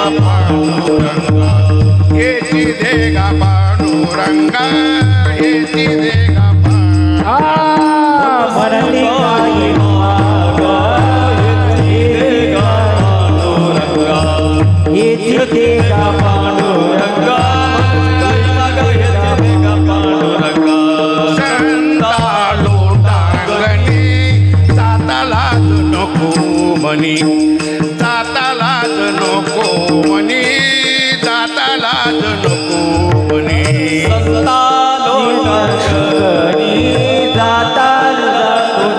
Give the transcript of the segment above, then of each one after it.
देगा पांडुरंगा ये जी देगा पांडुरंगा ये जी देगा ये देगा पांडुरंगा సంతాలోటాంగని సాతలాదు నొక్కుమని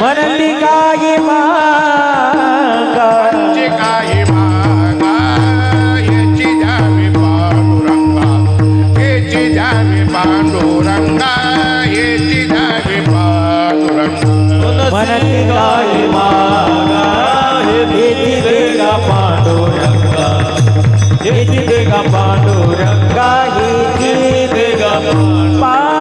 म्हणली काही मागाची काही मागा याची जावे पांडुरंगा याची जावे पांडुरंगा जावे म्हणली काही